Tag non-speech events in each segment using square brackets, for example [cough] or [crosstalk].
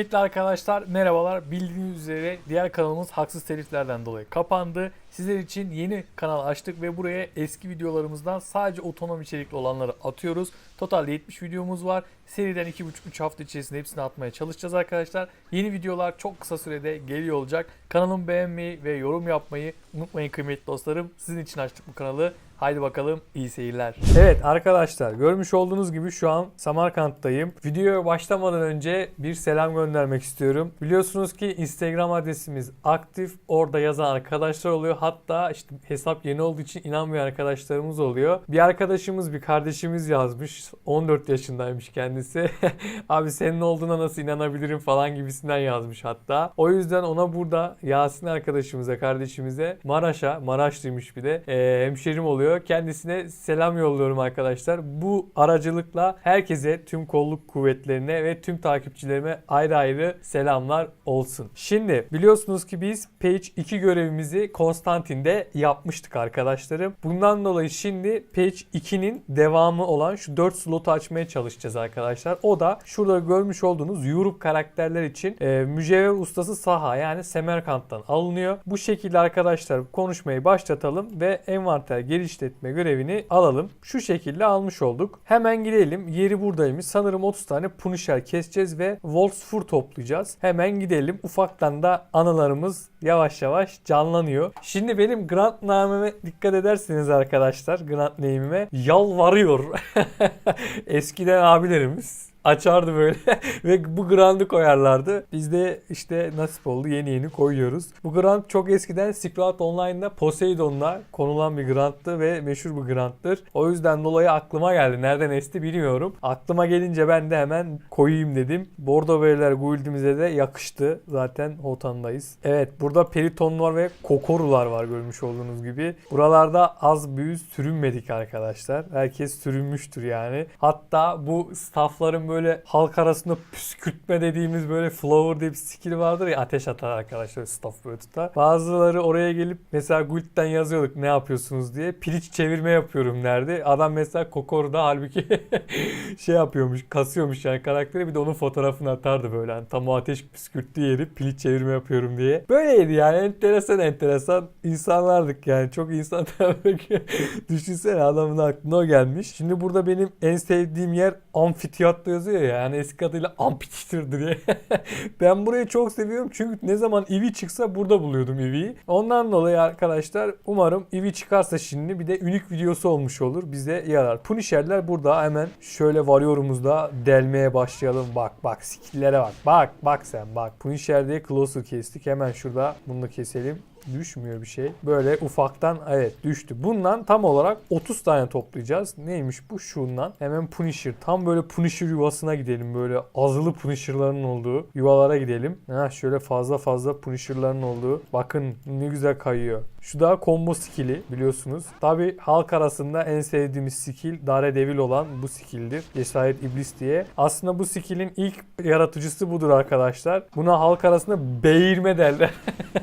Kıymetli arkadaşlar merhabalar. Bildiğiniz üzere diğer kanalımız haksız teliflerden dolayı kapandı. Sizler için yeni kanal açtık ve buraya eski videolarımızdan sadece otonom içerikli olanları atıyoruz. Totalde 70 videomuz var. Seriden 2,5-3 hafta içerisinde hepsini atmaya çalışacağız arkadaşlar. Yeni videolar çok kısa sürede geliyor olacak. Kanalımı beğenmeyi ve yorum yapmayı unutmayın kıymetli dostlarım. Sizin için açtık bu kanalı. Haydi bakalım iyi seyirler. Evet arkadaşlar görmüş olduğunuz gibi şu an Samarkand'dayım. Videoya başlamadan önce bir selam göndermek istiyorum. Biliyorsunuz ki Instagram adresimiz aktif. Orada yazan arkadaşlar oluyor. Hatta işte hesap yeni olduğu için inanmayan arkadaşlarımız oluyor. Bir arkadaşımız, bir kardeşimiz yazmış. 14 yaşındaymış kendisi. [laughs] Abi senin olduğuna nasıl inanabilirim falan gibisinden yazmış hatta. O yüzden ona burada Yasin arkadaşımıza, kardeşimize Maraş'a, Maraşlıymış bir de e, hemşerim oluyor. Kendisine selam yolluyorum arkadaşlar. Bu aracılıkla herkese, tüm kolluk kuvvetlerine ve tüm takipçilerime ayrı ayrı selamlar olsun. Şimdi biliyorsunuz ki biz Page 2 görevimizi Konstantin'de yapmıştık arkadaşlarım. Bundan dolayı şimdi Page 2'nin devamı olan şu 4 slotu açmaya çalışacağız arkadaşlar. O da şurada görmüş olduğunuz Europe karakterler için e, mücevher ustası Saha yani Semerkant'tan alınıyor. Bu şekilde arkadaşlar konuşmayı başlatalım ve envanter genişletme görevini alalım. Şu şekilde almış olduk. Hemen gidelim. Yeri buradaymış. Sanırım 30 tane Punisher keseceğiz ve Wolfsfur toplayacağız. Hemen gidelim. Ufaktan da anılarımız yavaş yavaş canlanıyor. Şimdi benim grant nameme dikkat ederseniz arkadaşlar grant name'ime yalvarıyor. [laughs] Eskiden abilerimiz açardı böyle [laughs] ve bu grandı koyarlardı. Biz de işte nasip oldu yeni yeni koyuyoruz. Bu grant çok eskiden Silk Online'da Poseidon'la konulan bir granttı ve meşhur bir granttır. O yüzden dolayı aklıma geldi. Nereden esti bilmiyorum. Aklıma gelince ben de hemen koyayım dedim. Bordo Beyler Guild'imize de yakıştı. Zaten Hotan'dayız. Evet burada peritonlar ve kokorular var görmüş olduğunuz gibi. Buralarda az büyük sürünmedik arkadaşlar. Herkes sürünmüştür yani. Hatta bu staffların böyle halk arasında püskürtme dediğimiz böyle flower diye bir skill vardır ya ateş atar arkadaşlar staff böyle tutar. Bazıları oraya gelip mesela Guild'den yazıyorduk ne yapıyorsunuz diye. Piliç çevirme yapıyorum derdi. Adam mesela Kokor'da halbuki [laughs] şey yapıyormuş kasıyormuş yani karakteri bir de onun fotoğrafını atardı böyle. Hani tam o ateş püskürttüğü yeri piliç çevirme yapıyorum diye. Böyleydi yani enteresan enteresan insanlardık yani. Çok insan [laughs] düşünsene adamın aklına o gelmiş. Şimdi burada benim en sevdiğim yer amfiteyatro yazıyor ya yani eski adıyla [laughs] amphitheater diye. [laughs] ben burayı çok seviyorum çünkü ne zaman Eevee çıksa burada buluyordum Eevee'yi. Ondan dolayı arkadaşlar umarım Eevee çıkarsa şimdi bir de unik videosu olmuş olur. Bize yarar. Punisher'ler burada hemen şöyle varıyorumuzda delmeye başlayalım. Bak bak skill'lere bak. Bak bak sen bak. Punisher diye Closer kestik. Hemen şurada bunu da keselim düşmüyor bir şey. Böyle ufaktan evet düştü. Bundan tam olarak 30 tane toplayacağız. Neymiş bu? Şundan. Hemen Punisher. Tam böyle Punisher yuvasına gidelim. Böyle azılı Punisher'ların olduğu yuvalara gidelim. Ha şöyle fazla fazla Punisher'ların olduğu. Bakın ne güzel kayıyor. Şu da combo skill'i biliyorsunuz. Tabi halk arasında en sevdiğimiz skill Daredevil olan bu skill'dir. Cesaret İblis diye. Aslında bu skill'in ilk yaratıcısı budur arkadaşlar. Buna halk arasında beğirme derler.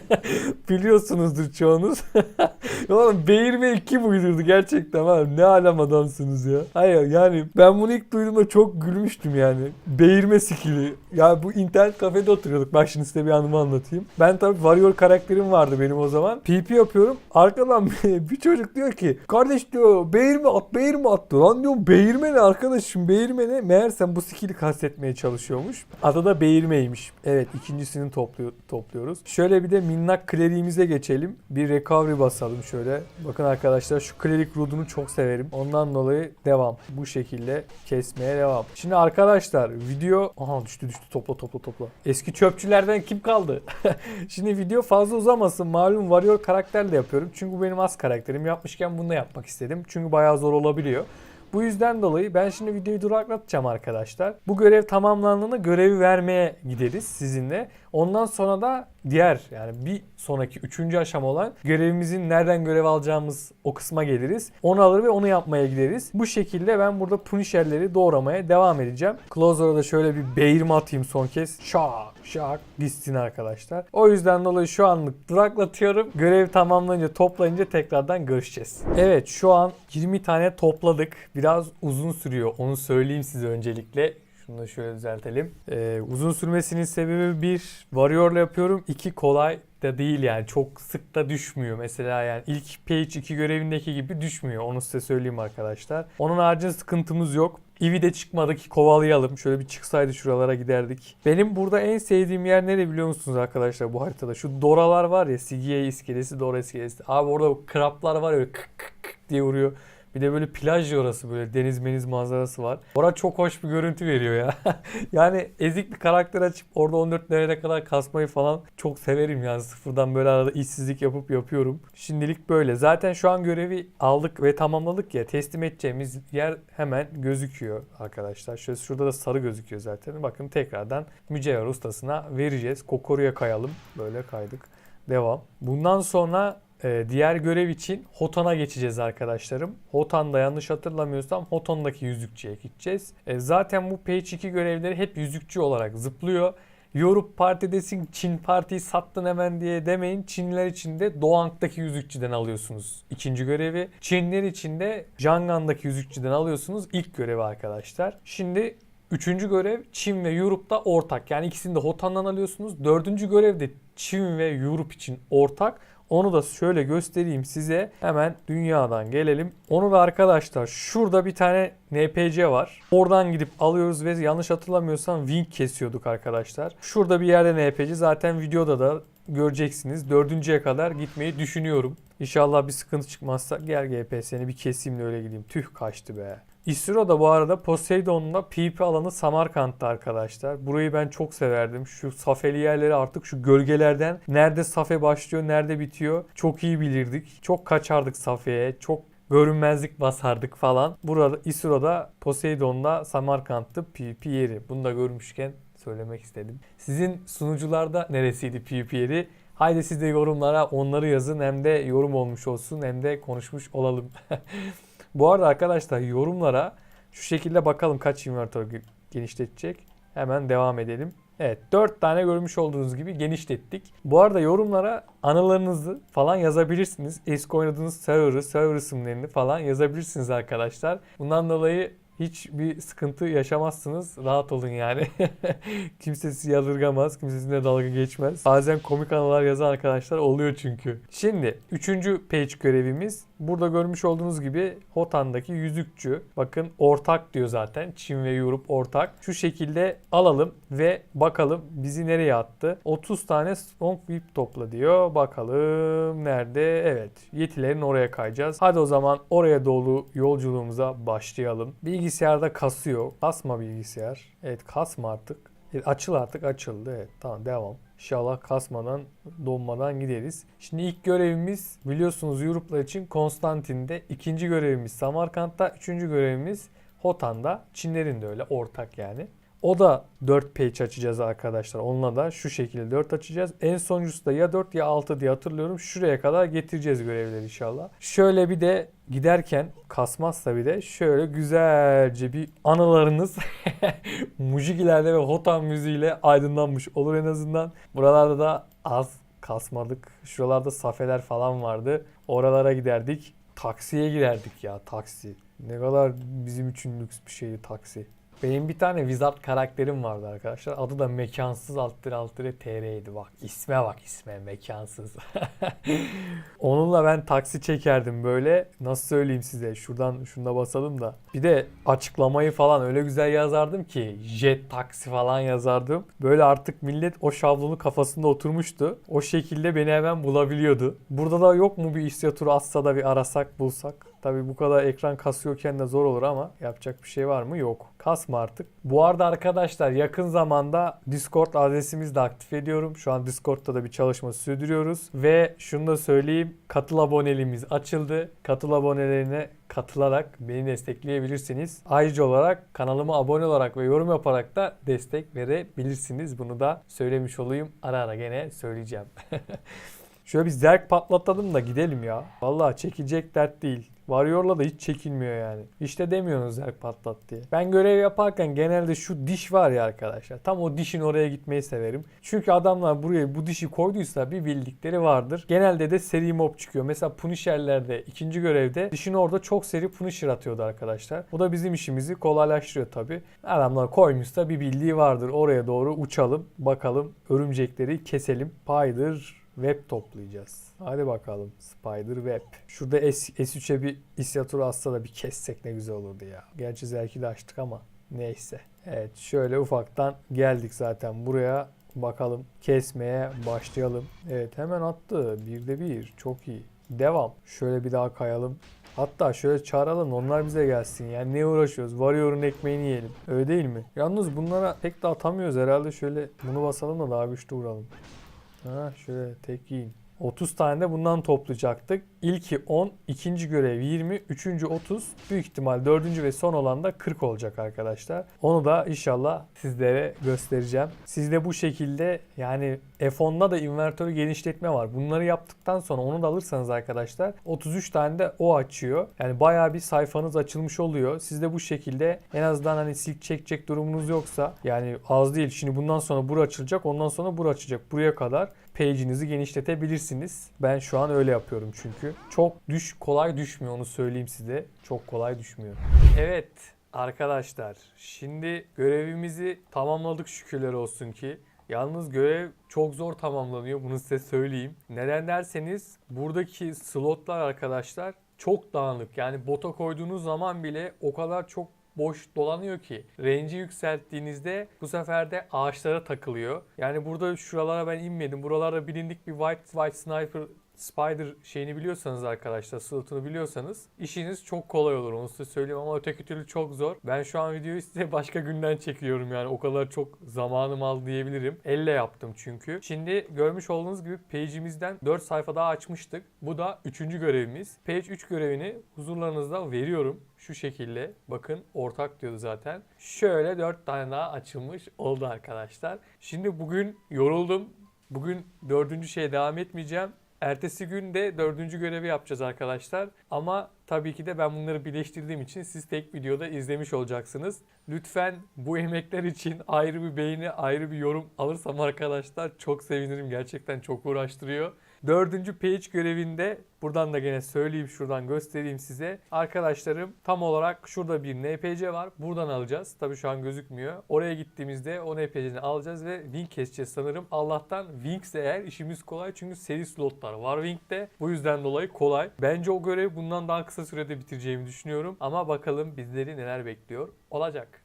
[laughs] Biliyorsunuzdur çoğunuz. [laughs] Oğlum beğirme kim uydurdu gerçekten abi. Ne alem adamsınız ya. Hayır yani ben bunu ilk duyduğumda çok gülmüştüm yani. Beğirme skill'i. Ya bu internet kafede oturuyorduk. Bak şimdi size bir anımı anlatayım. Ben tabii Warrior karakterim vardı benim o zaman. PP yapıyorum. Arkadan [laughs] bir çocuk diyor ki kardeş diyor beğirme at beğirme at diyor. Lan diyorum beğirme ne arkadaşım beğirme ne? Meğersem bu skill'i kastetmeye çalışıyormuş. Adı da beğirmeymiş. Evet ikincisini topluyor, topluyoruz. Şöyle bir de minnak kleriğimize geçelim. Bir recovery basalım şöyle. Bakın arkadaşlar şu klerik rudunu çok severim. Ondan dolayı devam. Bu şekilde kesmeye devam. Şimdi arkadaşlar video... Aha düştü düştü topla topla topla. Eski çöpçülerden kim kaldı? [laughs] Şimdi video fazla uzamasın. Malum Warrior karakterle yapıyorum. Çünkü bu benim az karakterim. Yapmışken bunu da yapmak istedim. Çünkü bayağı zor olabiliyor. Bu yüzden dolayı ben şimdi videoyu duraklatacağım arkadaşlar. Bu görev tamamlandığında görevi vermeye gideriz sizinle. Ondan sonra da diğer yani bir sonraki üçüncü aşama olan görevimizin nereden görev alacağımız o kısma geliriz. Onu alır ve onu yapmaya gideriz. Bu şekilde ben burada Punisher'leri doğramaya devam edeceğim. Closer'a da şöyle bir beğirme atayım son kez. Şak şak gitsin arkadaşlar. O yüzden dolayı şu anlık duraklatıyorum. Görev tamamlanınca toplayınca tekrardan görüşeceğiz. Evet şu an 20 tane topladık. Biraz uzun sürüyor onu söyleyeyim size öncelikle. Şunu da şöyle düzeltelim. Ee, uzun sürmesinin sebebi bir Warrior'la yapıyorum. iki kolay da değil yani. Çok sık da düşmüyor. Mesela yani ilk Page 2 görevindeki gibi düşmüyor. Onu size söyleyeyim arkadaşlar. Onun haricinde sıkıntımız yok. Eevee de çıkmadı ki kovalayalım. Şöyle bir çıksaydı şuralara giderdik. Benim burada en sevdiğim yer nere biliyor musunuz arkadaşlar bu haritada? Şu Doralar var ya CGA iskelesi, Dora iskelesi. Abi orada kraplar var ya kık kık kık diye vuruyor. Bir de böyle plaj orası böyle deniz meniz manzarası var. Orada çok hoş bir görüntü veriyor ya. [laughs] yani ezik bir karakter açıp orada 14 nereye kadar kasmayı falan çok severim yani sıfırdan böyle arada işsizlik yapıp yapıyorum. Şimdilik böyle. Zaten şu an görevi aldık ve tamamladık ya teslim edeceğimiz yer hemen gözüküyor arkadaşlar. Şöyle şurada da sarı gözüküyor zaten. Bakın tekrardan mücevher ustasına vereceğiz. Kokoruya kayalım. Böyle kaydık. Devam. Bundan sonra ee, diğer görev için Hotan'a geçeceğiz arkadaşlarım. Hotan'da yanlış hatırlamıyorsam Hoton'daki yüzükçüye gideceğiz. Ee, zaten bu Page 2 görevleri hep yüzükçü olarak zıplıyor. Yorup partidesin Çin partiyi sattın hemen diye demeyin. Çinliler için de Doğank'taki yüzükçüden alıyorsunuz ikinci görevi. Çinliler için de Jangan'daki yüzükçüden alıyorsunuz ilk görevi arkadaşlar. Şimdi Üçüncü görev Çin ve Europe'da ortak. Yani ikisini de Hotan'dan alıyorsunuz. Dördüncü görev de Çin ve Europe için ortak. Onu da şöyle göstereyim size. Hemen dünyadan gelelim. Onu da arkadaşlar şurada bir tane NPC var. Oradan gidip alıyoruz ve yanlış hatırlamıyorsam wing kesiyorduk arkadaşlar. Şurada bir yerde NPC zaten videoda da göreceksiniz. Dördüncüye kadar gitmeyi düşünüyorum. İnşallah bir sıkıntı çıkmazsa gel GP seni bir keseyim de öyle gideyim. Tüh kaçtı be. İsro da bu arada Poseidon'la PvP alanı Samarkand'da arkadaşlar. Burayı ben çok severdim. Şu safeli yerleri artık şu gölgelerden nerede safe başlıyor, nerede bitiyor çok iyi bilirdik. Çok kaçardık safeye, çok görünmezlik basardık falan. Burada İsro'da Poseidon'da Samarkand'da PvP yeri. Bunu da görmüşken söylemek istedim. Sizin sunucularda neresiydi PvP yeri? Haydi siz de yorumlara onları yazın hem de yorum olmuş olsun hem de konuşmuş olalım. [laughs] Bu arada arkadaşlar yorumlara şu şekilde bakalım kaç inventör genişletecek. Hemen devam edelim. Evet 4 tane görmüş olduğunuz gibi genişlettik. Bu arada yorumlara anılarınızı falan yazabilirsiniz. Eski oynadığınız server'ı, server isimlerini falan yazabilirsiniz arkadaşlar. Bundan dolayı hiçbir sıkıntı yaşamazsınız. Rahat olun yani. [laughs] kimse sizi yadırgamaz. Kimse sizinle dalga geçmez. Bazen komik anılar yazan arkadaşlar oluyor çünkü. Şimdi üçüncü page görevimiz. Burada görmüş olduğunuz gibi Hotan'daki yüzükçü. Bakın ortak diyor zaten. Çin ve Europe ortak. Şu şekilde alalım ve bakalım bizi nereye attı. 30 tane Strong Whip topla diyor. Bakalım nerede? Evet. Yetilerin oraya kayacağız. Hadi o zaman oraya doğru yolculuğumuza başlayalım. Bilgisayarda kasıyor. Kasma bilgisayar. Evet kasma artık. Evet, açıl artık açıldı. Evet tamam devam. İnşallah kasmadan, donmadan gideriz. Şimdi ilk görevimiz biliyorsunuz Europe'lar için Konstantin'de. ikinci görevimiz Samarkand'da. Üçüncü görevimiz Hotan'da. Çinlerin de öyle ortak yani. O da 4 page açacağız arkadaşlar. Onunla da şu şekilde 4 açacağız. En sonuncusu da ya 4 ya 6 diye hatırlıyorum. Şuraya kadar getireceğiz görevleri inşallah. Şöyle bir de giderken kasmazsa bir de şöyle güzelce bir anılarınız [laughs] Mujigilerde ve Hotan müziğiyle aydınlanmış olur en azından. Buralarda da az kasmadık. Şuralarda safeler falan vardı. Oralara giderdik. Taksiye giderdik ya taksi. Ne kadar bizim için lüks bir şeydi taksi. Benim bir tane Wizard karakterim vardı arkadaşlar. Adı da Mekansız alt tire alt tire TR'ydi bak. isme bak isme Mekansız. [laughs] Onunla ben taksi çekerdim böyle. Nasıl söyleyeyim size? Şuradan şunda basalım da. Bir de açıklamayı falan öyle güzel yazardım ki. Jet taksi falan yazardım. Böyle artık millet o şablonu kafasında oturmuştu. O şekilde beni hemen bulabiliyordu. Burada da yok mu bir istiyor atsa da bir arasak bulsak. Tabi bu kadar ekran kasıyorken de zor olur ama yapacak bir şey var mı? Yok. Kasma artık. Bu arada arkadaşlar yakın zamanda Discord adresimizi de aktif ediyorum. Şu an Discord'da da bir çalışma sürdürüyoruz. Ve şunu da söyleyeyim. Katıl aboneliğimiz açıldı. Katıl abonelerine katılarak beni destekleyebilirsiniz. Ayrıca olarak kanalıma abone olarak ve yorum yaparak da destek verebilirsiniz. Bunu da söylemiş olayım. Ara ara gene söyleyeceğim. [laughs] Şöyle bir zerk patlatalım da gidelim ya. Vallahi çekilecek dert değil. Varıyor'la da hiç çekilmiyor yani. İşte demiyorsunuz zerk patlat diye. Ben görev yaparken genelde şu diş var ya arkadaşlar. Tam o dişin oraya gitmeyi severim. Çünkü adamlar buraya bu dişi koyduysa bir bildikleri vardır. Genelde de seri mob çıkıyor. Mesela Punisher'lerde ikinci görevde dişin orada çok seri Punisher atıyordu arkadaşlar. Bu da bizim işimizi kolaylaştırıyor tabi. Adamlar koymuşsa bir bildiği vardır. Oraya doğru uçalım. Bakalım örümcekleri keselim. Spider web toplayacağız. Hadi bakalım. Spider web. Şurada S, S3'e bir isyatur atsa da bir kessek ne güzel olurdu ya. Gerçi Zerk'i de açtık ama neyse. Evet şöyle ufaktan geldik zaten buraya. Bakalım kesmeye başlayalım. Evet hemen attı. Birde bir. Çok iyi. Devam. Şöyle bir daha kayalım. Hatta şöyle çağıralım onlar bize gelsin. Yani ne uğraşıyoruz? Warrior'un ekmeğini yiyelim. Öyle değil mi? Yalnız bunlara pek de atamıyoruz herhalde. Şöyle bunu basalım da daha güçlü vuralım. Ha şöyle tek yiyin. 30 tane de bundan toplayacaktık. İlki 10, ikinci görev 20, üçüncü 30, büyük ihtimal dördüncü ve son olan da 40 olacak arkadaşlar. Onu da inşallah sizlere göstereceğim. Sizde bu şekilde yani F10'da da invertörü genişletme var. Bunları yaptıktan sonra onu da alırsanız arkadaşlar 33 tane de o açıyor. Yani bayağı bir sayfanız açılmış oluyor. Sizde bu şekilde en azından hani silk çekecek durumunuz yoksa yani az değil. Şimdi bundan sonra bura açılacak ondan sonra bura açacak. Buraya kadar page'inizi genişletebilirsiniz. Ben şu an öyle yapıyorum çünkü. Çok düş kolay düşmüyor onu söyleyeyim size. Çok kolay düşmüyor. Evet arkadaşlar şimdi görevimizi tamamladık şükürler olsun ki. Yalnız görev çok zor tamamlanıyor bunu size söyleyeyim. Neden derseniz buradaki slotlar arkadaşlar çok dağınık. Yani bota koyduğunuz zaman bile o kadar çok boş dolanıyor ki range'i yükselttiğinizde bu sefer de ağaçlara takılıyor. Yani burada şuralara ben inmedim. Buralarda bilindik bir white white sniper Spider şeyini biliyorsanız arkadaşlar, slotunu biliyorsanız işiniz çok kolay olur onu size söyleyeyim ama öteki türlü çok zor. Ben şu an videoyu size [laughs] başka günden çekiyorum yani o kadar çok zamanım aldı diyebilirim. Elle yaptım çünkü. Şimdi görmüş olduğunuz gibi page'imizden 4 sayfa daha açmıştık. Bu da 3. görevimiz. Page 3 görevini huzurlarınızda veriyorum. Şu şekilde bakın ortak diyordu zaten. Şöyle 4 tane daha açılmış oldu arkadaşlar. Şimdi bugün yoruldum. Bugün dördüncü şeye devam etmeyeceğim. Ertesi gün de dördüncü görevi yapacağız arkadaşlar. Ama tabii ki de ben bunları birleştirdiğim için siz tek videoda izlemiş olacaksınız. Lütfen bu emekler için ayrı bir beğeni, ayrı bir yorum alırsam arkadaşlar çok sevinirim. Gerçekten çok uğraştırıyor. Dördüncü page görevinde buradan da gene söyleyeyim şuradan göstereyim size. Arkadaşlarım tam olarak şurada bir NPC var. Buradan alacağız. Tabii şu an gözükmüyor. Oraya gittiğimizde o NPC'ni alacağız ve Wing keseceğiz sanırım. Allah'tan Wings eğer işimiz kolay çünkü seri slotlar var Wing'de. Bu yüzden dolayı kolay. Bence o görevi bundan daha kısa sürede bitireceğimi düşünüyorum. Ama bakalım bizleri neler bekliyor olacak.